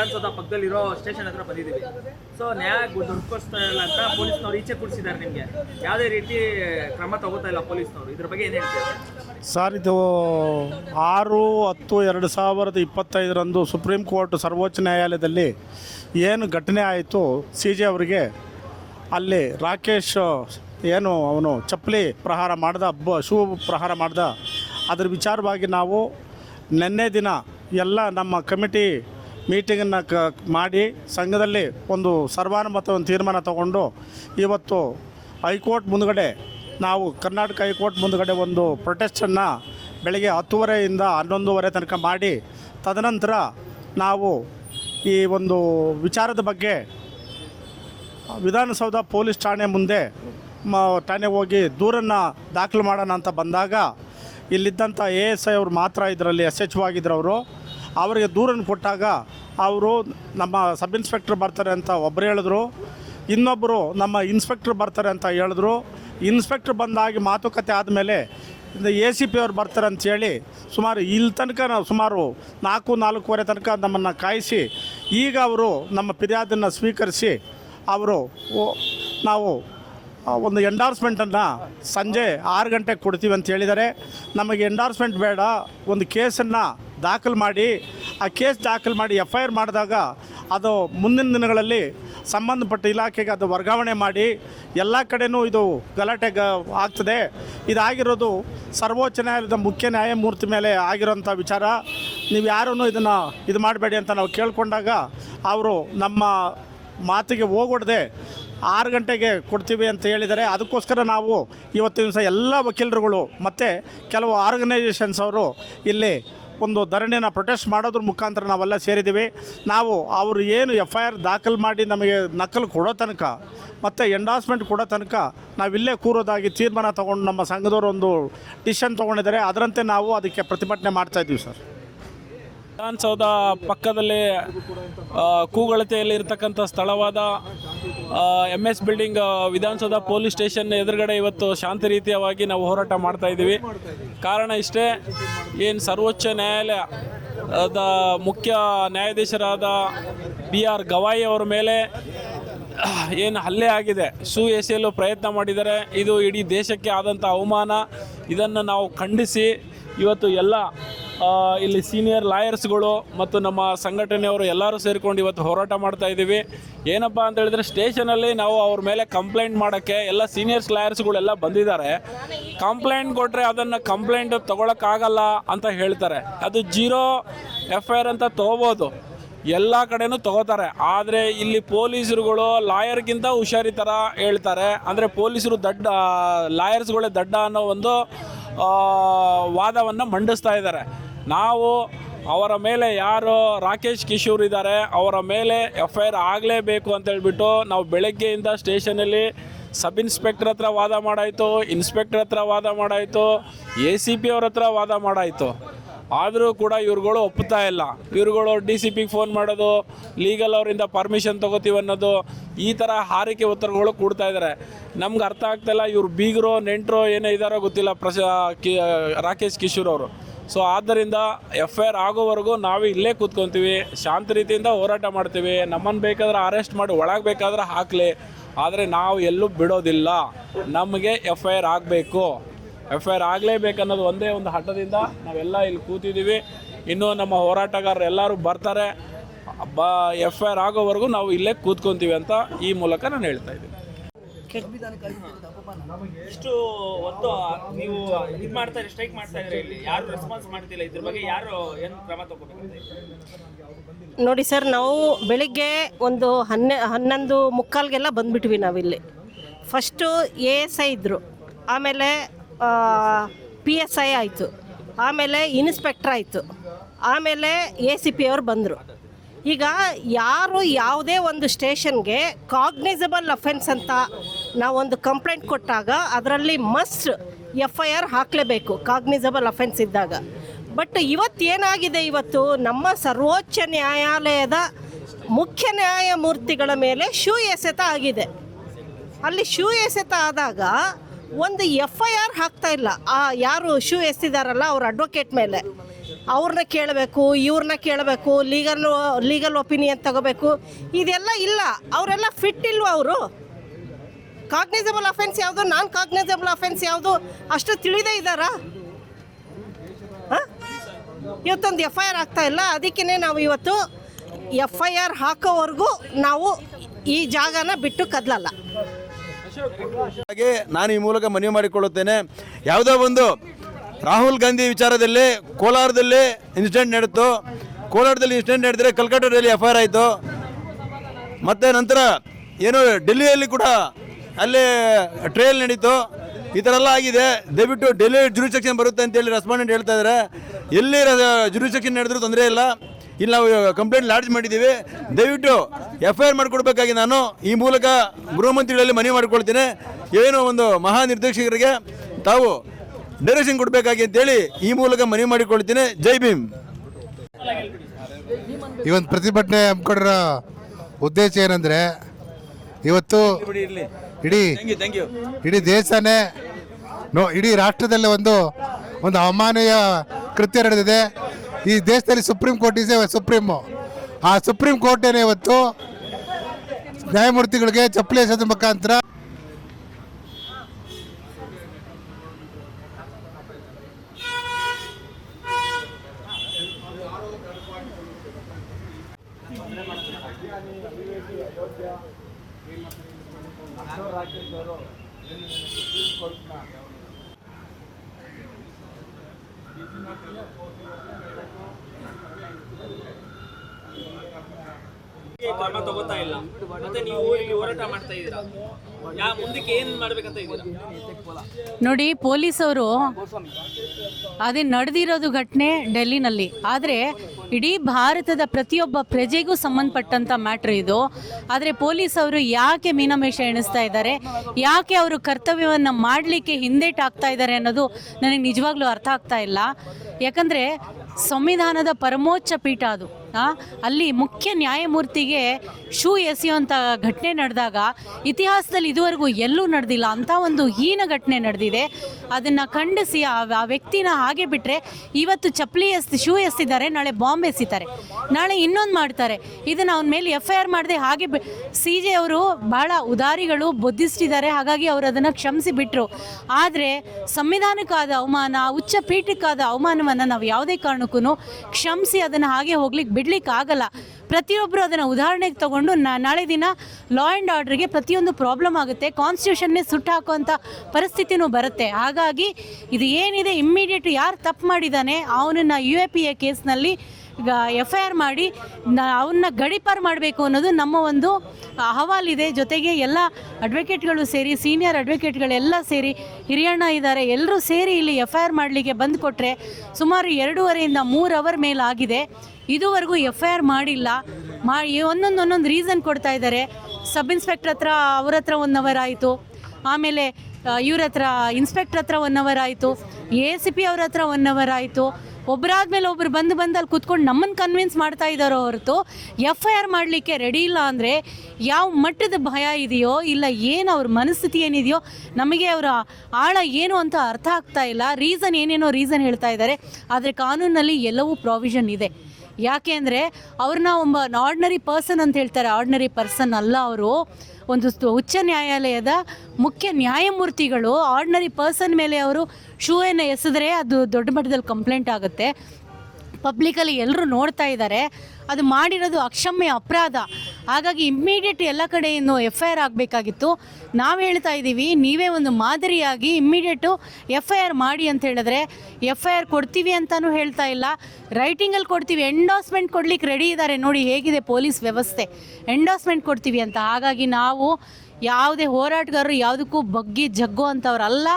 ವಿಧಾನಸೌಧ ಪಕ್ಕದಲ್ಲಿರೋ ಸ್ಟೇಷನ್ ಹತ್ರ ಬಂದಿದ್ದೀವಿ. ಸೊ ನ್ಯಾಯ ದೊರಕಿಸ್ತಾ ಇಲ್ಲ ಅಂತ ಪೊಲೀಸ್ನವ್ರು ಈಚೆ ಕೂಡಿಸಿದ್ದಾರೆ ನಿಮಗೆ. ಯಾವುದೇ ರೀತಿ ಕ್ರಮ ತಗೋತಾ ಇಲ್ಲ ಪೊಲೀಸ್ನವರು. ಇದ್ರ ಬಗ್ಗೆ ಏನು ಹೇಳ್ತೀರಾ? ಸರ್, ಇದು ಆರು, ಹತ್ತು, ಎರಡು ಸಾವಿರದ ಇಪ್ಪತ್ತೈದರಂದು ಸುಪ್ರೀಂ ಕೋರ್ಟ್ ಸರ್ವೋಚ್ಚ ನ್ಯಾಯಾಲಯದಲ್ಲಿ ಏನು ಘಟನೆ ಆಯಿತು, ಸಿ ಜೆ ಅವರಿಗೆ ಅಲ್ಲಿ ರಾಕೇಶ್, ಏನು ಅವನು ಚಪ್ಪಲಿ ಪ್ರಹಾರ ಮಾಡ್ದ, ಬ, ಶೂ ಪ್ರಹಾರ ಮಾಡ್ದ, ಅದ್ರ ವಿಚಾರವಾಗಿ ನಾವು ನಿನ್ನೆ ದಿನ ಎಲ್ಲ ನಮ್ಮ ಕಮಿಟಿ ಮೀಟಿಂಗನ್ನು ಕ ಮಾಡಿ ಸಂಘದಲ್ಲಿ ಒಂದು ಸರ್ವಾನುಮತ ಒಂದು ತೀರ್ಮಾನ ತಗೊಂಡು ಇವತ್ತು ಹೈಕೋರ್ಟ್ ಮುಂದುಗಡೆ ನಾವು ಕರ್ನಾಟಕ ಹೈಕೋರ್ಟ್ ಮುಂದುಗಡೆ ಒಂದು ಪ್ರೊಟೆಸ್ಟನ್ನು ಬೆಳಗ್ಗೆ ಹತ್ತುವರೆಯಿಂದ ಹನ್ನೊಂದುವರೆ ತನಕ ಮಾಡಿ ತದನಂತರ ನಾವು ಈ ಒಂದು ವಿಚಾರದ ಬಗ್ಗೆ ವಿಧಾನಸೌಧ ಪೊಲೀಸ್ ಠಾಣೆ ಮುಂದೆ ಮ ಠಾಣೆ ಹೋಗಿ ದೂರನ್ನು ದಾಖಲು ಮಾಡೋಣ ಅಂತ ಬಂದಾಗ ಇಲ್ಲಿದ್ದಂಥ ಎ ಎಸ್ ಐ ಅವರು ಮಾತ್ರ ಇದರಲ್ಲಿ ಎಸ್ ಎಚ್ ಅವರು. ಅವರಿಗೆ ದೂರನ್ನು ಕೊಟ್ಟಾಗ ಅವರು ನಮ್ಮ ಸಬ್ ಇನ್ಸ್ಪೆಕ್ಟ್ರ್ ಬರ್ತಾರೆ ಅಂತ ಒಬ್ಬರು ಹೇಳಿದ್ರು. ಇನ್ನೊಬ್ಬರು ನಮ್ಮ ಇನ್ಸ್ಪೆಕ್ಟ್ರ್ ಬರ್ತಾರೆ ಅಂತ ಹೇಳಿದ್ರು. ಇನ್ಸ್ಪೆಕ್ಟ್ರ್ ಬಂದಾಗಿ ಮಾತುಕತೆ ಆದಮೇಲೆ ಎ ಸಿ ಪಿ ಅವ್ರು ಬರ್ತಾರೆ ಅಂತೇಳಿ ಸುಮಾರು ಇಲ್ಲಿ ತನಕ ನಾವು ಸುಮಾರು ನಾಲ್ಕು, ನಾಲ್ಕೂವರೆ ತನಕ ನಮ್ಮನ್ನು ಕಾಯಿಸಿ ಈಗ ಅವರು ನಮ್ಮ ಫಿರ್ಯಾದನ್ನು ಸ್ವೀಕರಿಸಿ ಅವರು ನಾವು ಒಂದು ಎಂಡಾರ್ಸ್ಮೆಂಟನ್ನು ಸಂಜೆ ಆರು ಗಂಟೆಗೆ ಕೊಡ್ತೀವಿ ಅಂತ ಹೇಳಿದ್ದಾರೆ. ನಮಗೆ ಎಂಡಾರ್ಸ್ಮೆಂಟ್ ಬೇಡ. ಒಂದು ಕೇಸನ್ನು ದಾಖಲು ಮಾಡಿ, ಆ ಕೇಸ್ ದಾಖಲು ಮಾಡಿ ಎಫ್ ಐ ಆರ್ ಮಾಡಿದಾಗ ಅದು ಮುಂದಿನ ದಿನಗಳಲ್ಲಿ ಸಂಬಂಧಪಟ್ಟ ಇಲಾಖೆಗೆ ಅದು ವರ್ಗಾವಣೆ ಮಾಡಿ, ಎಲ್ಲ ಕಡೆನೂ ಇದು ಗಲಾಟೆ ಗ ಆಗ್ತದೆ. ಇದಾಗಿರೋದು ಸರ್ವೋಚ್ಚ ನ್ಯಾಯಾಲಯದ ಮುಖ್ಯ ನ್ಯಾಯಮೂರ್ತಿ ಮೇಲೆ ಆಗಿರೋಂಥ ವಿಚಾರ. ನೀವು ಯಾರೂ ಇದನ್ನು ಇದು ಮಾಡಬೇಡಿ ಅಂತ ನಾವು ಕೇಳಿಕೊಂಡಾಗ ಅವರು ನಮ್ಮ ಮಾತಿಗೆ ಹೋಗೊಡ್ದೆ ಆರು ಗಂಟೆಗೆ ಕೊಡ್ತೀವಿ ಅಂತ ಹೇಳಿದರೆ ಅದಕ್ಕೋಸ್ಕರ ನಾವು ಇವತ್ತಿನ ದಿವಸ ಎಲ್ಲ ವಕೀಲರುಗಳು ಮತ್ತು ಕೆಲವು ಆರ್ಗನೈಸೇಷನ್ಸ್ ಅವರು ಇಲ್ಲಿ ಒಂದು ಧರಣಿನ ಪ್ರೊಟೆಸ್ಟ್ ಮಾಡೋದ್ರ ಮುಖಾಂತರ ನಾವೆಲ್ಲ ಸೇರಿದ್ದೀವಿ. ನಾವು ಅವರು ಏನು ಎಫ್ ಐ ಆರ್ ದಾಖಲು ಮಾಡಿ ನಮಗೆ ನಕಲು ಕೊಡೋ ತನಕ ಮತ್ತು ಎಂಡಾಸ್ಮೆಂಟ್ ಕೊಡೋ ತನಕ ನಾವಿಲ್ಲೇ ಕೂರೋದಾಗಿ ತೀರ್ಮಾನ ತಗೊಂಡು ನಮ್ಮ ಸಂಘದವರು ಒಂದು ಡಿಸಿಷನ್ ತೊಗೊಂಡಿದ್ದಾರೆ. ಅದರಂತೆ ನಾವು ಅದಕ್ಕೆ ಪ್ರತಿಭಟನೆ ಮಾಡ್ತಾಯಿದ್ದೀವಿ ಸರ್. ವಿಧಾನಸೌಧ ಪಕ್ಕದಲ್ಲಿ ಕೂಗಳತೆಯಲ್ಲಿ ಇರತಕ್ಕಂಥ ಸ್ಥಳವಾದ M S building Vidhana Soudha police station ಎದುರುಗಡೆ ಇವತ್ತು ಶಾಂತಿ ರೀತಿಯವಾಗಿ ನಾವು ಹೋರಾಟ ಮಾಡ್ತಾ ಇದ್ದೀವಿ. ಕಾರಣ ಇಷ್ಟೇ, ಏನು ಸರ್ವೋಚ್ಚ ನ್ಯಾಯಾಲಯ ದ ಮುಖ್ಯ ನ್ಯಾಯಾಧೀಶರಾದ ಬಿ ಆರ್ ಗವಾಯಿ ಅವರ ಮೇಲೆ ಏನು ಹಲ್ಲೆ ಆಗಿದೆ, ಸು ಎಸೆಯಲು ಪ್ರಯತ್ನ ಮಾಡಿದ್ದಾರೆ ಇದು ಇಡೀ ದೇಶಕ್ಕೆ ಆದಂಥ ಅವಮಾನ. ಇದನ್ನು ನಾವು ಖಂಡಿಸಿ, ಇವತ್ತು ಎಲ್ಲ ಇಲ್ಲಿ ಸೀನಿಯರ್ ಲಾಯರ್ಸ್ಗಳು ಮತ್ತು ನಮ್ಮ ಸಂಘಟನೆಯವರು ಎಲ್ಲರೂ ಸೇರಿಕೊಂಡು ಇವತ್ತು ಹೋರಾಟ ಮಾಡ್ತಾ ಇದ್ದೀವಿ. ಏನಪ್ಪ ಅಂತ ಹೇಳಿದ್ರೆ ಸ್ಟೇಷನಲ್ಲಿ ನಾವು ಅವ್ರ ಮೇಲೆ ಕಂಪ್ಲೇಂಟ್ ಮಾಡೋಕ್ಕೆ ಎಲ್ಲ ಸೀನಿಯರ್ಸ್ ಲಾಯರ್ಸ್ಗಳೆಲ್ಲ ಬಂದಿದ್ದಾರೆ. ಕಂಪ್ಲೇಂಟ್ ಕೊಟ್ಟರೆ ಅದನ್ನು ಕಂಪ್ಲೇಂಟ್ ತೊಗೊಳಕ್ಕಾಗಲ್ಲ ಅಂತ ಹೇಳ್ತಾರೆ. ಅದು ಜೀರೋ ಎಫ್ ಐ ಅಂತ ತೊಗೋಬೋದು. ಎಲ್ಲ ಕಡೆನೂ ತಗೋತಾರೆ. ಆದರೆ ಇಲ್ಲಿ ಪೊಲೀಸರುಗಳು ಲಾಯರ್ಗಿಂತ ಹುಷಾರಿ ಥರ ಹೇಳ್ತಾರೆ. ಅಂದರೆ ಪೊಲೀಸರು ದಡ್ಡ ಲಾಯರ್ಸ್ಗಳೇ ದಡ್ಡ ಅನ್ನೋ ಒಂದು ವಾದವನ್ನು ಮಂಡಿಸ್ತಾ ಇದ್ದಾರೆ. ನಾವು ಅವರ ಮೇಲೆ ಯಾರು ರಾಕೇಶ್ ಕಿಶೋರ್ ಇದ್ದಾರೆ, ಅವರ ಮೇಲೆ ಎಫ್ ಐ ಆರ್ ಆಗಲೇಬೇಕು ಅಂತೇಳ್ಬಿಟ್ಟು ನಾವು ಬೆಳಗ್ಗೆಯಿಂದ ಸ್ಟೇಷನಲ್ಲಿ ಸಬ್ ಇನ್ಸ್ಪೆಕ್ಟರ್ ಹತ್ರ ವಾದ ಮಾಡಾಯಿತು, ಇನ್ಸ್ಪೆಕ್ಟರ್ ಹತ್ರ ವಾದ ಮಾಡಾಯಿತು, ಎ ಸಿ ಪಿ ಅವ್ರ ಹತ್ರ ವಾದ ಮಾಡಾಯಿತು. ಆದರೂ ಕೂಡ ಇವ್ರುಗಳು ಒಪ್ಪುತ್ತಾ ಇಲ್ಲ. ಇವ್ರುಗಳು ಡಿ ಸಿ ಪಿಗೆ ಫೋನ್ ಮಾಡೋದು, ಲೀಗಲ್ ಅವರಿಂದ ಪರ್ಮಿಷನ್ ತೊಗೋತೀವಿ ಅನ್ನೋದು, ಈ ಥರ ಹಾರಿಕೆ ಉತ್ತರಗಳು ಕೊಡ್ತಾ ಇದ್ದಾರೆ ನಮ್ಗೆ ಅರ್ಥ ಆಗ್ತಾಯಿಲ್ಲ ಇವ್ರು ಬೀಗರೋ, ನೆಂಟರೋ, ಏನೇ ಇದ್ದಾರೋ ಗೊತ್ತಿಲ್ಲ ಪ್ರಸ ಕಿ, ರಾಕೇಶ್ ಕಿಶೋರ್ ಅವರು. ಸೊ ಆದ್ದರಿಂದ ಎಫ್ ಐ ಆರ್ ಆಗೋವರೆಗೂ ನಾವು ಇಲ್ಲೇ ಕೂತ್ಕೊತೀವಿ, ಶಾಂತ ರೀತಿಯಿಂದ ಹೋರಾಟ ಮಾಡ್ತೀವಿ. ನಮ್ಮನ್ನು ಬೇಕಾದ್ರೆ ಅರೆಸ್ಟ್ ಮಾಡಿ ಒಳಗೆ ಬೇಕಾದ್ರೆ ಹಾಕಲಿ. ಆದರೆ ನಾವು ಎಲ್ಲೂ ಬಿಡೋದಿಲ್ಲ. ನಮಗೆ ಎಫ್ ಐ ಆರ್ ಆಗಬೇಕು. ಎಫ್ ಐ ಆರ್ ಆಗಲೇಬೇಕನ್ನೋದು ಒಂದೇ ಒಂದು ಹಠದಿಂದ ನಾವೆಲ್ಲ ಇಲ್ಲಿ ಕೂತಿದ್ದೀವಿ ಇನ್ನೂ ನಮ್ಮ ಹೋರಾಟಗಾರರು ಎಲ್ಲರೂ ಬರ್ತಾರೆ. ಬ ಎಫ್ ಐ ಆರ್ ಆಗೋವರೆಗೂ ನಾವು ಇಲ್ಲೇ ಕೂತ್ಕೊತೀವಿ ಅಂತ ಈ ಮೂಲಕ ನಾನು ಹೇಳ್ತಾ ಇದ್ದೀನಿ. ಇಷ್ಟು ಒತ್ತು ನೀವು ಇದು ಮಾಡ್ತಾರೆ ಸ್ಟ್ರೈಕ್ ಮಾಡ್ತಾ ಇದ್ರೆ ಇಲ್ಲಿ ಯಾರು ರೆಸ್ಪಾನ್ಸ್ ಮಾಡ್ತಿಲ್ಲ? ಇದ್ರ ಬಗ್ಗೆ ಯಾರು ಏನು ಕ್ರಮ ತಗೋಬೇಕು ನೋಡಿ ಸರ್ ನಾವು ಬೆಳಿಗ್ಗೆ ಒಂದು ಹನ್ನೆ ಹನ್ನೊಂದು ಮುಕ್ಕಾಲ್ಗೆಲ್ಲ ಬಂದ್ಬಿಟ್ವಿ ನಾವಿಲ್ಲಿ. ಫಸ್ಟು ಎ ಎಸ್ ಐ ಇದ್ದರು ಆಮೇಲೆ ಪಿ ಎಸ್ ಐ ಆಯಿತು. ಆಮೇಲೆ ಇನ್ಸ್ಪೆಕ್ಟ್ರ್ ಆಯಿತು. ಆಮೇಲೆ ಎ ಸಿ ಪಿ ಅವ್ರು ಬಂದರು. ಈಗ ಯಾರು ಯಾವುದೇ ಒಂದು ಸ್ಟೇಷನ್ಗೆ ಕಾಗ್ನಿಸಬಲ್ ಅಫೆನ್ಸ್ ಅಂತ ನಾವೊಂದು ಕಂಪ್ಲೇಂಟ್ ಕೊಟ್ಟಾಗ ಅದರಲ್ಲಿ ಮಸ್ಟ್ ಎಫ್ ಐ ಆರ್ ಹಾಕಲೇಬೇಕು ಕಾಗ್ನಿಸಬಲ್ ಅಫೆನ್ಸ್ ಇದ್ದಾಗ. ಬಟ್ ಇವತ್ತೇನಾಗಿದೆ ಇವತ್ತು? ನಮ್ಮ ಸರ್ವೋಚ್ಚ ನ್ಯಾಯಾಲಯದ ಮುಖ್ಯ ನ್ಯಾಯಮೂರ್ತಿಗಳ ಮೇಲೆ ಶೂ ಎಸೆತ ಆಗಿದೆ. ಅಲ್ಲಿ ಶೂ ಎಸೆತ ಆದಾಗ ಒಂದು ಎಫ್ ಐ ಆರ್ ಹಾಕ್ತಾ ಇಲ್ಲ. ಆ ಯಾರು ಶೂ ಎಸ್ತಿದಾರಲ್ಲ ಅವ್ರ ಅಡ್ವೊಕೇಟ್ ಮೇಲೆ. ಅವ್ರನ್ನ ಕೇಳಬೇಕು, ಇವ್ರನ್ನ ಕೇಳಬೇಕು ಲೀಗಲ್ ಲೀಗಲ್ ಒಪಿನಿಯನ್ ತಗೋಬೇಕು. ಇದೆಲ್ಲ ಇಲ್ಲ. ಅವರೆಲ್ಲ ಫಿಟ್ ಇಲ್ವ ಅವರು? ಕಾಗ್ನಿಸಬಲ್ ಅಫೆನ್ಸ್ ಯಾವುದು? ನಾನ್ ಕಾಗ್ನಿಸಬಲ್ ಅಫೆನ್ಸ್ ಯಾವುದು? ಅಷ್ಟು ತಿಳಿದೇ ಇದ್ದಾರಾ? ಇವತ್ತೊಂದು ಎಫ್ ಐ ಆರ್ ಆಗ್ತಾ ಇಲ್ಲ. ಅದಕ್ಕೇ ನಾವು ಇವತ್ತು ಎಫ್ ಐ ಆರ್ ಹಾಕೋವರೆಗೂ ನಾವು ಈ ಜಾಗನ ಬಿಟ್ಟು ಕದಲಲ್ಲ. ಹಾಗೆ ನಾನು ಈ ಮೂಲಕ ಮನವಿ ಮಾಡಿಕೊಳ್ಳುತ್ತೇನೆ. ಯಾವುದೋ ಒಂದು ರಾಹುಲ್ ಗಾಂಧಿ ವಿಚಾರದಲ್ಲಿ ಕೋಲಾರದಲ್ಲಿ ಇನ್ಸಿಡೆಂಟ್ ನಡೆಯಿತು ಕೋಲಾರದಲ್ಲಿ ಇನ್ಸಿಡೆಂಟ್ ನಡೆದರೆ ಕಲ್ಕಟ್ಟಾದಲ್ಲಿ ಎಫ್ ಐ ಆರ್ ಆಯಿತು. ಮತ್ತು ನಂತರ ಏನು ಡೆಲ್ಲಿಯಲ್ಲಿ ಕೂಡ ಅಲ್ಲಿ ಟ್ರೇಲ್ ನಡೀತು. ಈ ಥರ ಎಲ್ಲ ಆಗಿದೆ. ದಯವಿಟ್ಟು ಡೆಲ್ಲಿ ಜುರಿಸೆಕ್ಷನ್ ಬರುತ್ತೆ ಅಂತೇಳಿ ರೆಸ್ಪಾಂಡೆಂಟ್ ಹೇಳ್ತಾ ಇದ್ದಾರೆ ಎಲ್ಲಿ ಜುರಿಸೆಕ್ಷನ್ ನಡೆದರೂ ತೊಂದರೆ ಇಲ್ಲ. ಇಲ್ಲಿ ನಾವು ಕಂಪ್ಲೇಂಟ್ ಲಾಡ್ಜ್ ಮಾಡಿದ್ದೀವಿ. ದಯವಿಟ್ಟು ಎಫ್ ಐ ಆರ್ ಮಾಡಿಕೊಡ್ಬೇಕಾಗಿ ನಾನು ಈ ಮೂಲಕ ಗೃಹ ಮಂತ್ರಿಗಳಲ್ಲಿ ಮನವಿ ಮಾಡಿಕೊಳ್ತೀನಿ. ಏನೋ ಒಂದು ಮಹಾ ನಿರ್ದೇಶಕರಿಗೆ ತಾವು ಡೈರೆಕ್ಷನ್ ಕೊಡಬೇಕಾಗಿ ಅಂತೇಳಿ ಈ ಮೂಲಕ ಮನವಿ ಮಾಡಿಕೊಳ್ತೀನಿ. ಜೈ ಭೀಮ್. ಈ ಒಂದು ಪ್ರತಿಭಟನೆ ಹಮ್ಮಿಕೊಂಡಿರೋ ಉದ್ದೇಶ ಏನಂದರೆ, ಇವತ್ತು ಇಡೀ ಇಡೀ ದೇಶನೇ ನೋ, ಇಡೀ ರಾಷ್ಟ್ರದಲ್ಲೇ ಒಂದು ಒಂದು ಅಮಾನವೀಯ ಕೃತ್ಯ ನಡೆದಿದೆ. ಈ ದೇಶದಲ್ಲಿ ಸುಪ್ರೀಂ ಕೋರ್ಟ್ ಇದೆ ಸುಪ್ರೀಮು ಆ ಸುಪ್ರೀಂ ಕೋರ್ಟೇನೆ ಇವತ್ತು ನ್ಯಾಯಮೂರ್ತಿಗಳಿಗೆ ಚಪ್ಪಲಿ ಎಸೆದ ಮುಖಾಂತರ ತಗೋತಾ ಇಲ್ಲ. ಮತ್ತೆ ನೀವು ಇಲ್ಲಿ ಹೋರಾಟ ಮಾಡ್ತಾ ಇದ್ದೀರಾ? ನೋಡಿ, ಪೊಲೀಸವರು ಅದೇ ನಡೆದಿರೋದು ಘಟನೆ ಡೆಲ್ಲಿನಲ್ಲಿ. ಆದರೆ ಇಡೀ ಭಾರತದ ಪ್ರತಿಯೊಬ್ಬ ಪ್ರಜೆಗೂ ಸಂಬಂಧಪಟ್ಟಂಥ ಮ್ಯಾಟ್ರ್ ಇದು. ಆದರೆ ಪೊಲೀಸವರು ಯಾಕೆ ಮೀನಮೇಷ ಎಣಿಸ್ತಾ ಇದ್ದಾರೆ? ಯಾಕೆ ಅವರು ಕರ್ತವ್ಯವನ್ನು ಮಾಡಲಿಕ್ಕೆ ಹಿಂದೇಟಾಗ್ತಾ ಇದ್ದಾರೆ ಅನ್ನೋದು ನನಗೆ ನಿಜವಾಗ್ಲೂ ಅರ್ಥ ಆಗ್ತಾ ಇಲ್ಲ. ಯಾಕಂದರೆ ಸಂವಿಧಾನದ ಪರಮೋಚ್ಚ ಪೀಠ ಅದು. ಅಲ್ಲಿ ಮುಖ್ಯ ನ್ಯಾಯಮೂರ್ತಿಗೆ ಶೂ ಎಸೆಯುವಂಥ ಘಟನೆ ನಡೆದಾಗ ಇತಿಹಾಸದಲ್ಲಿ ಇದುವರೆಗೂ ಎಲ್ಲೂ ನಡೆದಿಲ್ಲ. ಅಂಥ ಒಂದು ಹೀನ ಘಟನೆ ನಡೆದಿದೆ. ಅದನ್ನು ಖಂಡಿಸಿ ಆ ವ್ಯಕ್ತಿನ ಹಾಗೆ ಬಿಟ್ಟರೆ ಇವತ್ತು ಚಪ್ಪಲಿ ಎಸ್ ಶೂ ಎಸ್ತಿದ್ದಾರೆ, ನಾಳೆ ಬಾಂಬ್ ಎಸಿತಾರೆ ನಾಳೆ ಇನ್ನೊಂದು ಮಾಡ್ತಾರೆ. ಇದನ್ನು ಅವನ ಮೇಲೆ ಎಫ್ ಐ ಆರ್ ಮಾಡದೆ ಹಾಗೆ ಸಿ ಜೆ ಅವರು ಭಾಳ ಉದಾರಿಗಳು, ಬುದ್ಧಿಸ್ಟಿದ್ದಾರೆ. ಹಾಗಾಗಿ ಅವರು ಅದನ್ನು ಕ್ಷಮಿಸಿ ಬಿಟ್ಟರು ಆದರೆ ಸಂವಿಧಾನಕ್ಕಾದ ಅವಮಾನ, ಉಚ್ಚ ಪೀಠಕ್ಕಾದ ಅವಮಾನವನ್ನು ನಾವು ಯಾವುದೇ ಕಾರಣಕ್ಕೂ ಕ್ಷಮಿಸಿ ಅದನ್ನು ಹಾಗೆ ಹೋಗ್ಲಿಕ್ಕೆ ಬಿಡ್ಲಿಕ್ಕೆ ಆಗಲ್ಲ ಪ್ರತಿಯೊಬ್ಬರು ಅದನ್ನು ಉದಾಹರಣೆಗೆ ತಗೊಂಡು ನಾಳೆ ದಿನ ಲಾ ಆ್ಯಂಡ್ ಆರ್ಡ್ರಿಗೆ ಪ್ರತಿಯೊಂದು ಪ್ರಾಬ್ಲಮ್ ಆಗುತ್ತೆ ಕಾನ್ಸ್ಟಿಟ್ಯೂಷನ್ನೇ ಸುಟ್ಟು ಹಾಕುವಂಥ ಪರಿಸ್ಥಿತಿನೂ ಬರುತ್ತೆ. ಹಾಗಾಗಿ ಇದು ಏನಿದೆ ಇಮ್ಮಿಡಿಯೇಟ್ ಯಾರು ತಪ್ಪು ಮಾಡಿದ್ದಾನೆ ಅವನನ್ನು ಯು ಎ ಪಿ ಎ ಕೇಸ್ನಲ್ಲಿ ಈಗ ಎಫ್ ಐ ಆರ್ ಮಾಡಿ ಅವನ್ನ ಗಡಿಪಾರು ಮಾಡಬೇಕು ಅನ್ನೋದು ನಮ್ಮ ಒಂದು ಅಹವಾಲಿದೆ ಜೊತೆಗೆ ಎಲ್ಲ ಅಡ್ವೊಕೇಟ್ಗಳು ಸೇರಿ, ಸೀನಿಯರ್ ಅಡ್ವೊಕೇಟ್ಗಳೆಲ್ಲ ಸೇರಿ, ಹಿರಿಯಣ್ಣ ಇದ್ದಾರೆ. ಎಲ್ಲರೂ ಸೇರಿ ಇಲ್ಲಿ ಎಫ್ ಐ ಆರ್ ಮಾಡಲಿಕ್ಕೆ ಬಂದು ಕೊಟ್ಟರೆ ಸುಮಾರು ಎರಡೂವರೆಯಿಂದ ಮೂರು ಅವರ್ ಮೇಲಾಗಿದೆ ಇದುವರೆಗೂ ಎಫ್ ಐ ಆರ್ ಮಾಡಿಲ್ಲ. ಮಾ ಒಂದೊಂದು ಒಂದೊಂದು ರೀಸನ್ ಕೊಡ್ತಾ ಇದ್ದಾರೆ. ಸಬ್ ಇನ್ಸ್ಪೆಕ್ಟರ್ ಹತ್ರ, ಅವ್ರ ಹತ್ರ ಒನ್ ಅವರ್ ಆಯಿತು. ಆಮೇಲೆ ಇವ್ರ ಹತ್ರ, ಇನ್ಸ್ಪೆಕ್ಟರ್ ಹತ್ರ ಒನ್ ಅವರ್ ಆಯಿತು. ಎ ಸಿ ಪಿ ಅವ್ರ ಹತ್ರ ಒನ್ ಅವರ್ ಆಯಿತು. ಒಬ್ಬರಾದ್ಮೇಲೆ ಒಬ್ರು ಬಂದು ಬಂದು ಅಲ್ಲಿ ಕೂತ್ಕೊಂಡು ನಮ್ಮನ್ನು ಕನ್ವಿನ್ಸ್ ಮಾಡ್ತಾ ಇದ್ದಾರೋ ಹೊರತು ಎಫ್ ಐ ಆರ್ ಮಾಡಲಿಕ್ಕೆ ರೆಡಿ ಇಲ್ಲ ಅಂದರೆ ಯಾವ ಮಟ್ಟದ ಭಯ ಇದೆಯೋ ಇಲ್ಲ ಏನು ಅವ್ರ ಮನಸ್ಥಿತಿ ಏನಿದೆಯೋ ನಮಗೆ ಅವರ ಆಳ ಏನು ಅಂತ ಅರ್ಥ ಆಗ್ತಾ ಇಲ್ಲ. ರೀಸನ್ ಏನೇನೋ ರೀಸನ್ ಹೇಳ್ತಾ ಇದ್ದಾರೆ. ಆದರೆ ಕಾನೂನಲ್ಲಿ ಎಲ್ಲವೂ ಪ್ರಾವಿಷನ್ ಇದೆ. ಯಾಕೆ ಅಂದರೆ ಅವ್ರನ್ನ ಒಬ್ಬ ಆರ್ಡಿನರಿ ಪರ್ಸನ್ ಅಂತ ಹೇಳ್ತಾರೆ. ಆರ್ಡಿನರಿ ಪರ್ಸನ್ ಅಲ್ಲ ಅವರು. ಒಂದು ಉಚ್ಚ ನ್ಯಾಯಾಲಯದ ಮುಖ್ಯ ನ್ಯಾಯಮೂರ್ತಿಗಳು ಆರ್ಡಿನರಿ ಪರ್ಸನ್ ಮೇಲೆ ಅವರು ಶೂಯನ್ನು ಎಸೆದ್ರೆ ಅದು ದೊಡ್ಡ ಮಟ್ಟದಲ್ಲಿ ಕಂಪ್ಲೇಂಟ್ ಆಗುತ್ತೆ. ಪಬ್ಲಿಕಲ್ಲಿ ಎಲ್ಲರೂ ನೋಡ್ತಾ ಇದ್ದಾರೆ. ಅದು ಮಾಡಿರೋದು ಅಕ್ಷಮ್ಯ ಅಪರಾಧ. ಹಾಗಾಗಿ ಇಮ್ಮಿಡಿಯೇಟ್ ಎಲ್ಲ ಕಡೆಯನ್ನು ಎಫ್ ಐ ಆರ್ ಆಗಬೇಕಾಗಿತ್ತು. ನಾವು ಹೇಳ್ತಾ ಇದ್ದೀವಿ, ನೀವೇ ಒಂದು ಮಾದರಿಯಾಗಿ ಇಮ್ಮಿಡಿಯೇಟು ಎಫ್ ಐ ಆರ್ ಮಾಡಿ ಅಂತ ಹೇಳಿದ್ರೆ ಎಫ್ ಐ ಆರ್ ಕೊಡ್ತೀವಿ ಅಂತಲೂ ಹೇಳ್ತಾ ಇಲ್ಲ. ರೈಟಿಂಗಲ್ಲಿ ಕೊಡ್ತೀವಿ ಎಂಡೋಸ್ಮೆಂಟ್ ಕೊಡ್ಲಿಕ್ಕೆ ರೆಡಿ ಇದ್ದಾರೆ ನೋಡಿ ಹೇಗಿದೆ ಪೊಲೀಸ್ ವ್ಯವಸ್ಥೆ. ಎಂಡೋಸ್ಮೆಂಟ್ ಕೊಡ್ತೀವಿ ಅಂತ. ಹಾಗಾಗಿ ನಾವು ಯಾವುದೇ ಹೋರಾಟಗಾರರು ಯಾವುದಕ್ಕೂ ಬಗ್ಗಿ ಜಗ್ಗೋ ಅಂಥವ್ರಲ್ಲ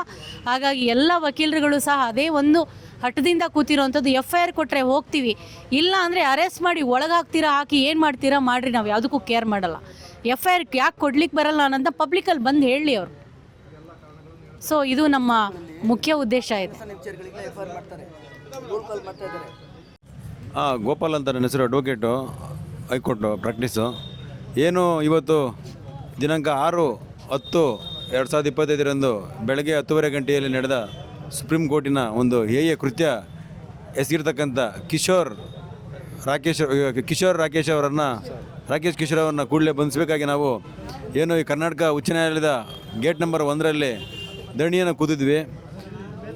ಹಾಗಾಗಿ ಎಲ್ಲ ವಕೀಲರುಗಳು ಸಹ ಅದೇ ಒಂದು ಹಠದಿಂದ ಕೂತಿರೋವಂಥದ್ದು ಎಫ್ ಐ ಆರ್ ಕೊಟ್ಟರೆ ಹೋಗ್ತೀವಿ. ಇಲ್ಲ ಅಂದರೆ ಅರೆಸ್ಟ್ ಮಾಡಿ ಒಳಗಾಗ್ತೀರಾ, ಹಾಕಿ ಏನು ಮಾಡ್ತೀರಾ ಮಾಡಿರಿ ನಾವು ಯಾವುದಕ್ಕೂ ಕೇರ್ ಮಾಡಲ್ಲ. ಎಫ್ ಐ ಆರ್ ಯಾಕೆ ಕೊಡ್ಲಿಕ್ಕೆ ಬರಲ್ಲ ಅನ್ನೋಂಥ ಪಬ್ಲಿಕಲ್ಲಿ ಬಂದು ಹೇಳಿ ಅವರು. ಸೊ ಇದು ನಮ್ಮ ಮುಖ್ಯ ಉದ್ದೇಶ ಇದೆ. ಹಾಂ ಗೋಪಾಲ್ ಅಂತ ನನ್ನ ಹೆಸರು ಅಡ್ವೊಕೇಟು ಹೈಕೋರ್ಟು ಪ್ರಾಕ್ಟೀಸು ಏನು ಇವತ್ತು ದಿನಾಂಕ ಆರು ಹತ್ತು ಎರಡು ಸಾವಿರದ ಇಪ್ಪತ್ತೈದರಂದು ಬೆಳಗ್ಗೆ ಹತ್ತುವರೆ ಗಂಟೆಯಲ್ಲಿ ನಡೆದ ಸುಪ್ರೀಂ ಕೋರ್ಟಿನ ಒಂದು ಹೇಯ ಕೃತ್ಯ ಎಸಗಿರ್ತಕ್ಕಂಥ ಕಿಶೋರ್ ರಾಕೇಶ್ ಕಿಶೋರ್ ರಾಕೇಶ್ ಅವರನ್ನು, ರಾಕೇಶ್ ಕಿಶೋರ್ ಅವರನ್ನ ಕೂಡಲೇ ಬಂಧಿಸಬೇಕಾಗಿ ನಾವು ಏನು ಈ ಕರ್ನಾಟಕ ಉಚ್ಚ ನ್ಯಾಯಾಲಯದ ಗೇಟ್ ನಂಬರ್ ಒಂದರಲ್ಲಿ ದಣಿಯನ್ನು ಕೂತಿದ್ವಿ.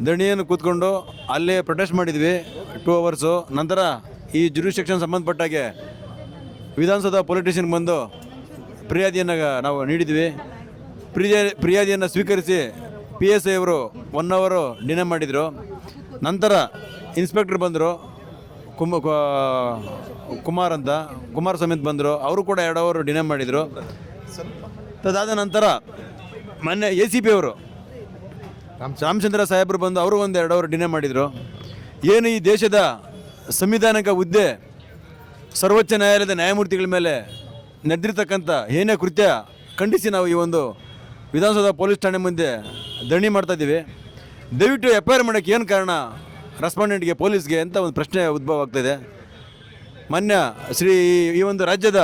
ದಣಿಯನ್ನು ಕೂತ್ಕೊಂಡು ಅಲ್ಲೇ ಪ್ರೊಟೆಸ್ಟ್ ಮಾಡಿದ್ವಿ ಟೂ ಅವರ್ಸು ನಂತರ ಈ ಜುರಿಸ್ಟಿಕ್ಷನ್ ಸಂಬಂಧಪಟ್ಟಾಗೆ ವಿಧಾನಸೌಧ ಪೊಲೀಸ್ ಸ್ಟೇಷನ್ಗೆ ಬಂದು ಫಿರ್ಯಾದಿಯನ್ನು ನಾವು ನೀಡಿದ್ವಿ. ಫಿರ್ಯಾ ಫಿರ್ಯಾದಿಯನ್ನು ಸ್ವೀಕರಿಸಿ ಪಿ ಎಸ್ ಐ ಅವರು ಒನ್ ಅವರು ಡಿನೇ ಮಾಡಿದರು. ನಂತರ ಇನ್ಸ್ಪೆಕ್ಟರ್ ಬಂದರು, ಕುಮ ಕುಮಾರ್ ಅಂತ. ಕುಮಾರ್ ಸಮೇತ್ ಬಂದರು. ಅವರು ಕೂಡ ಎರಡು ಅವರು ಡಿನೇ ಮಾಡಿದರು. ತದಾದ ನಂತರ ಮೊನ್ನೆ ಎ ಸಿ ಪಿ ಅವರು, ರಾಮಚಂದ್ರ ಸಾಹೇಬರು ಬಂದು ಅವರು ಒಂದು ಎರಡು ಅವರು ಡಿನೇ ಮಾಡಿದರು. ಏನು ಈ ದೇಶದ ಸಂವಿಧಾನಿಕ ಹುದ್ದೆ, ಸರ್ವೋಚ್ಚ ನ್ಯಾಯಾಲಯದ ನ್ಯಾಯಮೂರ್ತಿಗಳ ಮೇಲೆ ನಡೆದಿರ್ತಕ್ಕಂಥ ಏನೇ ಕೃತ್ಯ ಖಂಡಿಸಿ ನಾವು ಈ ಒಂದು ವಿಧಾನಸೌಧ ಪೊಲೀಸ್ ಠಾಣೆ ಮುಂದೆ ಧರಣಿ ಮಾಡ್ತಾ ಇದ್ದೀವಿ. ದಯವಿಟ್ಟು ಎಫ್ ಐ ಆರ್ ಮಾಡೋಕ್ಕೆ ಏನು ಕಾರಣ? ರೆಸ್ಪಾಂಡೆಂಟ್ಗೆ ಪೊಲೀಸ್ಗೆ ಅಂತ ಒಂದು ಪ್ರಶ್ನೆ ಉದ್ಭವ ಆಗ್ತಾಯಿದೆ ಮಾನ್ಯ ಶ್ರೀ ಈ ಒಂದು ರಾಜ್ಯದ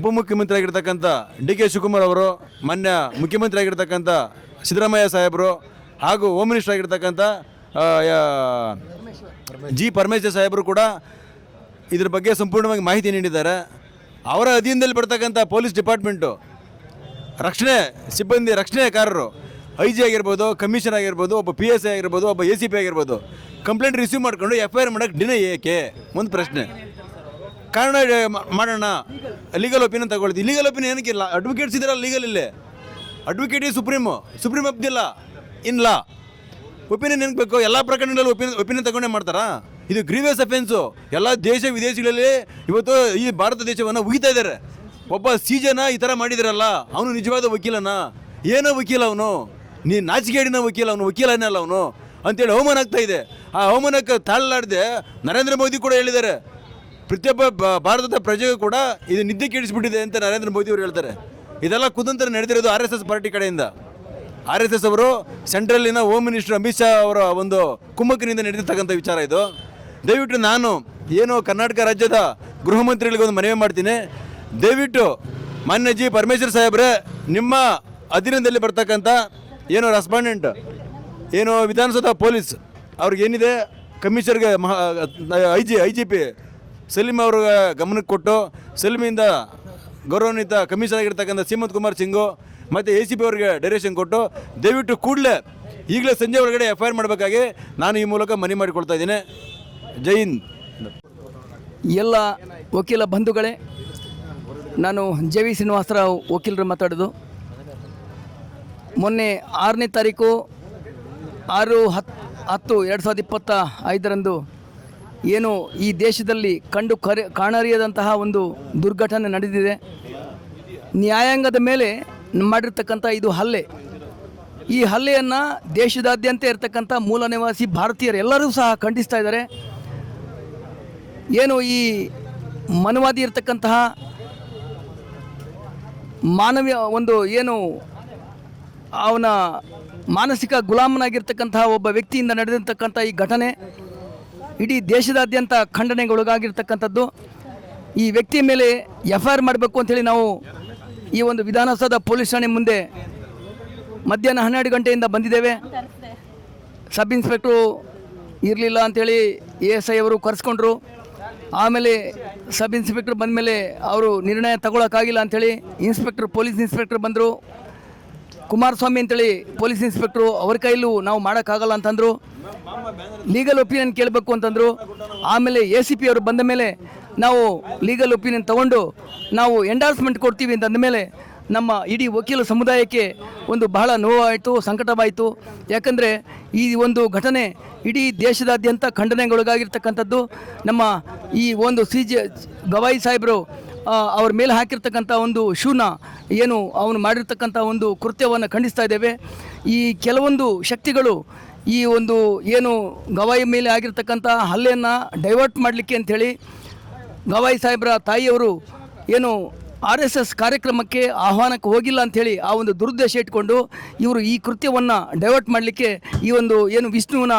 ಉಪಮುಖ್ಯಮಂತ್ರಿ ಆಗಿರ್ತಕ್ಕಂಥ ಡಿ ಕೆ ಶಿವಕುಮಾರ್ ಅವರು, ಮಾನ್ಯ ಮುಖ್ಯಮಂತ್ರಿ ಆಗಿರ್ತಕ್ಕಂಥ ಸಿದ್ದರಾಮಯ್ಯ ಸಾಹೇಬರು ಹಾಗೂ ಹೋಮ್ ಮಿನಿಸ್ಟರ್ ಆಗಿರ್ತಕ್ಕಂಥ ಜಿ ಪರಮೇಶ್ವರ್ ಸಾಹೇಬರು ಕೂಡ ಇದ್ರ ಬಗ್ಗೆ ಸಂಪೂರ್ಣವಾಗಿ ಮಾಹಿತಿ ನೀಡಿದ್ದಾರೆ. ಅವರ ಅಧೀನದಲ್ಲಿ ಬರ್ತಕ್ಕಂಥ ಪೊಲೀಸ್ ಡಿಪಾರ್ಟ್ಮೆಂಟು ರಕ್ಷಣೆ, ಸಿಬ್ಬಂದಿ ರಕ್ಷಣೆಕಾರರು ಐ ಜಿ ಆಗಿರ್ಬೋದು ಕಮಿಷನ್ ಆಗಿರ್ಬೋದು, ಒಬ್ಬ ಪಿ ಎಸ್ ಐ ಆಗಿರ್ಬೋದು, ಒಬ್ಬ ಎ ಸಿ ಪಿ ಆಗಿರ್ಬೋದು ಕಂಪ್ಲೇಂಟ್ ರಿಸೀವ್ ಮಾಡ್ಕೊಂಡು ಎಫ್ ಐ ಆರ್ ಮಾಡೋಕ್ಕೆ ದಿನ ಏಕೆ? ಒಂದು ಪ್ರಶ್ನೆ. ಕಾರಣ ಮಾಡೋಣ. ಲೀಗಲ್ ಒಪಿನಿಯನ್ ತಗೊಳ್ತೀವಿ. ಲೀಗಲ್ ಒಪಿನಿಯನ್ ಏನಕ್ಕಿಲ್ಲ ಅಡ್ವೊಕೇಟ್ಸ್ ಇದ್ದಾರಲ್ಲ ಲೀಗಲ್ ಇಲ್ಲೇ. ಅಡ್ವೊಕೇಟ್ ಈ ಸುಪ್ರೀಮು ಸುಪ್ರೀಂ ಅಬ್ದಿಲ್ಲ ಇನ್ ಒಪಿನಿಯನ್ ಏನಕ್ಕೆ ಬೇಕು? ಎಲ್ಲ ಪ್ರಕರಣಗಳಲ್ಲಿ ಒಪಿನಿಯನ್ ಒಪಿನಿಯನ್ ತಗೊಂಡೇ ಮಾಡ್ತಾರಾ? ಇದು ಗ್ರೀವಿಯಸ್ ಅಫೆನ್ಸು ಎಲ್ಲ ದೇಶ ವಿದೇಶಗಳಲ್ಲಿ ಇವತ್ತು ಈ ಭಾರತ ದೇಶವನ್ನು ಉಗಿತಾ ಇದ್ದಾರೆ. ಒಬ್ಬ ಸೀಜನ ಜನ ಈ ಥರ ಮಾಡಿದಿರಲ್ಲ, ಅವನು ನಿಜವಾದ ವಕೀಲನ? ಏನೋ ವಕೀಲ ಅವನು? ನೀ ನಾಚಿಕೆಡಿನ ವಕೀಲ ಅವನು, ವಕೀಲನೇ ಅಲ್ಲ ಅವನು? ಅಂತೇಳಿ ಅವಮಾನ ಆಗ್ತಾ ಇದೆ. ಆ ಅವಮಾನಕ್ಕೆ ತಾಳಲಾಡದೆ ನರೇಂದ್ರ ಮೋದಿ ಕೂಡ ಹೇಳಿದ್ದಾರೆ. ಪ್ರತಿಯೊಬ್ಬ ಭಾರತದ ಪ್ರಜೆಗೂ ಕೂಡ ಇದು ನಿದ್ದೆ ಕೆಡಿಸ್ಬಿಟ್ಟಿದೆ ಅಂತ ನರೇಂದ್ರ ಮೋದಿ ಅವರು ಹೇಳ್ತಾರೆ. ಇದೆಲ್ಲ ಕುತಂತ್ರ ನಡೆದಿರೋದು ಆರ್ ಎಸ್ ಎಸ್ ಪಾರ್ಟಿ ಕಡೆಯಿಂದ. ಆರ್ ಎಸ್ ಎಸ್ ಅವರು ಸೆಂಟ್ರಲ್ಲಿನ ಹೋಮ್ ಮಿನಿಸ್ಟರ್ ಅಮಿತ್ ಶಾ ಅವರ ಒಂದು ಕುಮ್ಮಕ್ಕಿನಿಂದ ನಡೆದಿರ್ತಕ್ಕಂಥ ವಿಚಾರ ಇದು. ದಯವಿಟ್ಟು ನಾನು ಏನು ಕರ್ನಾಟಕ ರಾಜ್ಯದ ಗೃಹ ಮಂತ್ರಿಗಳಿಗೆ ಒಂದು ಮನವಿ ಮಾಡ್ತೀನಿ. ದಯವಿಟ್ಟು ಮಾನ್ಯ ಜಿ ಪರಮೇಶ್ವರ್ ಸಾಹೇಬ್ರೆ, ನಿಮ್ಮ ಅಧೀನದಲ್ಲಿ ಬರ್ತಕ್ಕಂಥ ಏನು ರೆಸ್ಪಾಂಡೆಂಟ್ ಏನು ವಿಧಾನಸೌಧ ಪೊಲೀಸ್ ಅವ್ರಿಗೇನಿದೆ ಕಮಿಷನರ್ಗೆ ಮಹಾ I G I G P Saleem ಅವ್ರ ಗಮನಕ್ಕೆ ಕೊಟ್ಟು, ಸಲೀಮಿಂದ ಗೌರವಾನ್ವಿತ ಕಮಿಷನರ್ ಆಗಿರ್ತಕ್ಕಂಥ ಸೀಮಂತ್ ಕುಮಾರ್ ಸಿಂಗು ಮತ್ತು ಎ ಸಿ ಪಿ ಅವರಿಗೆ ಡೈರೆಕ್ಷನ್ ಕೊಟ್ಟು, ದಯವಿಟ್ಟು ಕೂಡಲೇ ಈಗಲೇ ಸಂಜೆ ಒಳಗಡೆ ಎಫ್ ಐ ಆರ್ ಮಾಡಬೇಕಾಗಿ ನಾನು ಈ ಮೂಲಕ ಮನವಿ ಮಾಡಿಕೊಳ್ತಾ ಇದ್ದೀನಿ. ಜೈ ಎಲ್ಲ ವಕೀಲ ಬಂಧುಗಳೇ ನಾನು ಜೆ ವಿ ಶ್ರೀನಿವಾಸರಾವ್ ವಕೀಲರು ಮಾತಾಡೋದು. ಮೊನ್ನೆ ಆರನೇ ತಾರೀಕು ಆರು ಹತ್ತು ಹತ್ತು ಎರಡು ಸಾವಿರದ ಇಪ್ಪತ್ತ ಐದರಂದು ಏನು ಈ ದೇಶದಲ್ಲಿ ಕಂಡು ಕರೆ, ಕಾಣರಿಯದಂತಹ ಒಂದು ದುರ್ಘಟನೆ ನಡೆದಿದೆ. ನ್ಯಾಯಾಂಗದ ಮೇಲೆ ಮಾಡಿರ್ತಕ್ಕಂಥ ಇದು ಹಲ್ಲೆ. ಈ ಹಲ್ಲೆಯನ್ನು ದೇಶದಾದ್ಯಂತ ಇರತಕ್ಕಂಥ ಮೂಲ ನಿವಾಸಿ ಭಾರತೀಯರು ಎಲ್ಲರೂ ಸಹ ಖಂಡಿಸ್ತಾ ಇದ್ದಾರೆ. ಏನು ಈ ಮನವಾದಿ ಇರತಕ್ಕಂತಹ ಮಾನವೀಯ ಒಂದು ಏನು ಅವನ ಮಾನಸಿಕ ಗುಲಾಮನಾಗಿರ್ತಕ್ಕಂತಹ ಒಬ್ಬ ವ್ಯಕ್ತಿಯಿಂದ ನಡೆದಿರ್ತಕ್ಕಂಥ ಈ ಘಟನೆ, ಇಡೀ ದೇಶದಾದ್ಯಂತ ಖಂಡನೆಗೊಳಗಾಗಿರ್ತಕ್ಕಂಥದ್ದು. ಈ ವ್ಯಕ್ತಿಯ ಮೇಲೆ ಎಫ್ ಐ ಆರ್ ಮಾಡಬೇಕು ಅಂಥೇಳಿ ನಾವು ಈ ಒಂದು ವಿಧಾನಸೌಧ ಪೊಲೀಸ್ ಠಾಣೆ ಮುಂದೆ ಮಧ್ಯಾಹ್ನ ಹನ್ನೆರಡು ಗಂಟೆಯಿಂದ ಬಂದಿದ್ದೇವೆ. ಸಬ್ ಇನ್ಸ್ಪೆಕ್ಟ್ರು ಇರಲಿಲ್ಲ ಅಂಥೇಳಿ ಎ ಎಸ್ ಐ ಅವರು ಕರೆಸ್ಕೊಂಡ್ರು. ಆಮೇಲೆ ಸಬ್ ಇನ್ಸ್ಪೆಕ್ಟ್ರ್ ಬಂದಮೇಲೆ ಅವರು ನಿರ್ಣಯ ತಗೊಳಕ್ಕಾಗಿಲ್ಲ ಅಂಥೇಳಿ ಇನ್ಸ್ಪೆಕ್ಟರ್, ಪೊಲೀಸ್ ಇನ್ಸ್ಪೆಕ್ಟರ್ ಬಂದರು. ಕುಮಾರಸ್ವಾಮಿ ಅಂತೇಳಿ ಪೊಲೀಸ್ ಇನ್ಸ್ಪೆಕ್ಟ್ರು ಅವ್ರ ಕೈಲೂ ನಾವು ಮಾಡೋಕ್ಕಾಗಲ್ಲ ಅಂತಂದರು. ಲೀಗಲ್ ಒಪಿನಿಯನ್ ಕೇಳಬೇಕು ಅಂತಂದರು. ಆಮೇಲೆ ಎ ಸಿ ಪಿ ಅವರು ಬಂದ ಮೇಲೆ ನಾವು ಲೀಗಲ್ ಒಪಿನಿಯನ್ ತಗೊಂಡು ನಾವು ಎಂಡಾರ್ಸ್ಮೆಂಟ್ ಕೊಡ್ತೀವಿ ಅಂತ ಅಂದಮೇಲೆ ನಮ್ಮ ಇಡೀ ವಕೀಲ ಸಮುದಾಯಕ್ಕೆ ಒಂದು ಬಹಳ ನೋವಾಯಿತು, ಸಂಕಟವಾಯಿತು. ಯಾಕಂದರೆ ಈ ಒಂದು ಘಟನೆ ಇಡೀ ದೇಶದಾದ್ಯಂತ ಖಂಡನೆಗೊಳಗಾಗಿರ್ತಕ್ಕಂಥದ್ದು. ನಮ್ಮ ಈ ಒಂದು ಸಿ ಜಿ ಗವಾಯಿ ಸಾಹೇಬರು ಅವ್ರ ಮೇಲೆ ಹಾಕಿರ್ತಕ್ಕಂಥ ಒಂದು ಶೂನ, ಏನು ಅವನು ಮಾಡಿರ್ತಕ್ಕಂಥ ಒಂದು ಕೃತ್ಯವನ್ನು ಖಂಡಿಸ್ತಾ ಇದ್ದೇವೆ. ಈ ಕೆಲವೊಂದು ಶಕ್ತಿಗಳು ಈ ಒಂದು ಏನು ಗವಾಯಿ ಮೇಲೆ ಆಗಿರ್ತಕ್ಕಂಥ ಹಲ್ಲೆಯನ್ನು ಡೈವರ್ಟ್ ಮಾಡಲಿಕ್ಕೆ ಅಂಥೇಳಿ ಗವಾಯಿ ಸಾಹೇಬ್ರ ತಾಯಿಯವರು ಏನು ಆರ್ ಎಸ್ ಎಸ್ ಕಾರ್ಯಕ್ರಮಕ್ಕೆ ಆಹ್ವಾನಕ್ಕೆ ಹೋಗಿಲ್ಲ ಅಂಥೇಳಿ ಆ ಒಂದು ದುರುದ್ದೇಶ ಇಟ್ಕೊಂಡು ಇವರು ಈ ಕೃತ್ಯವನ್ನು ಡೈವರ್ಟ್ ಮಾಡಲಿಕ್ಕೆ ಈ ಒಂದು ಏನು ವಿಷ್ಣುವಿನ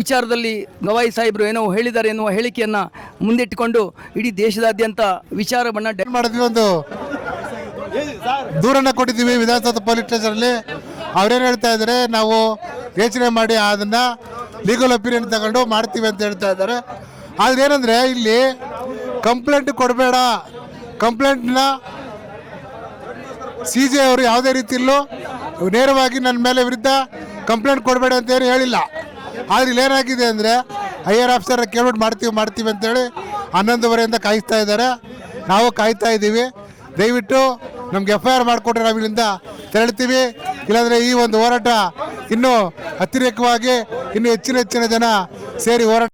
ವಿಚಾರದಲ್ಲಿ ಗವಾಯಿ ಸಾಹೇಬರು ಏನೋ ಹೇಳಿದ್ದಾರೆ ಎನ್ನುವ ಹೇಳಿಕೆಯನ್ನು ಮುಂದಿಟ್ಟುಕೊಂಡು ಇಡೀ ದೇಶದಾದ್ಯಂತ ವಿಚಾರವನ್ನು ಒಂದು ದೂರನ್ನು ಕೊಟ್ಟಿದ್ದೀವಿ ವಿಧಾನಸೌಧ ಪೊಲೀಸ್ ಸ್ಟೇಷನಲ್ಲಿ ಅವ್ರೇನು ಹೇಳ್ತಾ ಇದ್ದಾರೆ, ನಾವು ಯೋಚನೆ ಮಾಡಿ ಅದನ್ನು ಲೀಗಲ್ ಒಪಿನಿಯನ್ ತಗೊಂಡು ಮಾಡ್ತೀವಿ ಅಂತ ಹೇಳ್ತಾ ಇದ್ದಾರೆ. ಆದರೆ ಏನಂದರೆ ಇಲ್ಲಿ ಕಂಪ್ಲೇಂಟ್ ಕೊಡಬೇಡ. ಕಂಪ್ಲೇಂಟ್ನ ಸಿ ಜೆ ಅವರು ಯಾವುದೇ ರೀತಿಯಲ್ಲೂ ನೇರವಾಗಿ ನನ್ನ ಮೇಲೆ ವಿರುದ್ಧ ಕಂಪ್ಲೇಂಟ್ ಕೊಡಬೇಡ ಅಂತ ಏನು ಹೇಳಿಲ್ಲ. ಆದರೆ ಇಲ್ಲೇನಾಗಿದೆ ಅಂದರೆ ಹೈಯರ್ ಆಫೀಸರ್ ಕೇಳ್ಬಿಟ್ಟು ಮಾಡ್ತೀವಿ ಮಾಡ್ತೀವಿ ಅಂತೇಳಿ ಹನ್ನೊಂದುವರೆಯಿಂದ ಕಾಯಿಸ್ತಾ ಇದ್ದಾರೆ. ನಾವು ಕಾಯ್ತಾ ಇದ್ದೀವಿ. ದಯವಿಟ್ಟು ನಮ್ಗೆ ಎಫ್ ಐ ಆರ್ ಮಾಡಿಕೊಟ್ರೆ ನಾವು ಇಲ್ಲಿಂದ ತೆರಳ್ತೀವಿ. ಇಲ್ಲಾಂದರೆ ಈ ಒಂದು ಹೋರಾಟ ಇನ್ನೂ ಅತಿರೇಕವಾಗಿ ಇನ್ನೂ ಹೆಚ್ಚಿನ ಹೆಚ್ಚಿನ ಜನ ಸೇರಿ ಹೋರಾಟ